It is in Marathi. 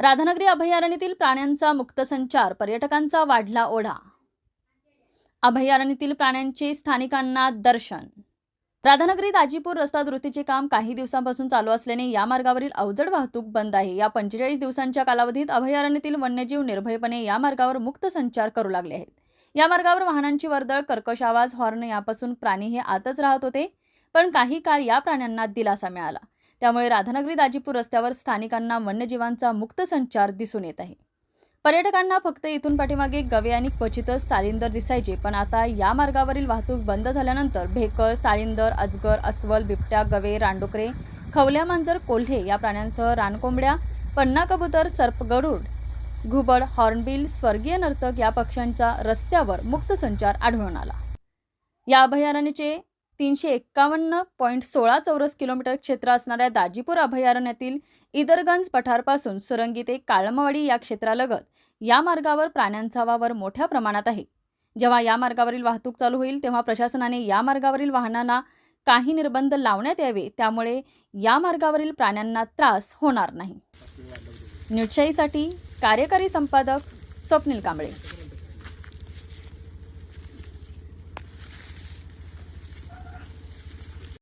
राधानगरी अभयारण्यातील प्राण्यांचा मुक्त संचार पर्यटकांचा वाढला ओढा. अभयारण्यातील प्राण्यांचे स्थानिकांना दर्शन. राधानगरी दाजीपूर रस्ता दुरुस्तीचे काम काही दिवसांपासून चालू असल्याने या मार्गावरील अवजड वाहतूक बंद आहे. या पंचेचाळीस दिवसांच्या कालावधीत अभयारण्यातील वन्यजीव निर्भयपणे या मार्गावर मुक्त संचार करू लागले आहेत. या मार्गावर वाहनांची वर्दळ कर्कश आवाज हॉर्न यापासून प्राणी हे आतच राहत होते पण काही काळ या प्राण्यांना दिलासा मिळाला. त्यामुळे राधानगरी दाजीपूर रस्त्यावर स्थानिकांना वन्यजीवांचा मुक्त संचार दिसून येत आहे. पर्यटकांना फक्त इथून पाठीमागे गवे आणि क्वचितच सालिंदर दिसायचे पण आता या मार्गावरील वाहतूक बंद झाल्यानंतर भेकर सालिंदर अजगर अस्वल बिबट्या गवे रानडुकरे खवल्या मांजर कोल्हे या प्राण्यांसह रानकोंबड्या पन्ना कबूतर सर्पगरुड घुबड हॉर्नबिल स्वर्गीय नर्तक या पक्ष्यांचा रस्त्यावर मुक्त संचार आढळून आला. या अभयारण्याचे तीनशे एक्कावन्न पॉईंट सोळा चौरस किलोमीटर क्षेत्र असणाऱ्या दाजीपूर अभयारण्यातील इदरगंज पठारपासून सुरंगी ते काळमवाडी या क्षेत्रालगत या मार्गावर प्राण्यांचा वावर मोठ्या प्रमाणात आहे. जेव्हा या मार्गावरील वाहतूक चालू होईल तेव्हा प्रशासनाने या मार्गावरील वाहनांना काही निर्बंध लावण्यात यावे त्यामुळे या मार्गावरील प्राण्यांना त्रास होणार नाही. न्यूजशाहीसाठी कार्यकारी संपादक स्वप्नील कांबळे.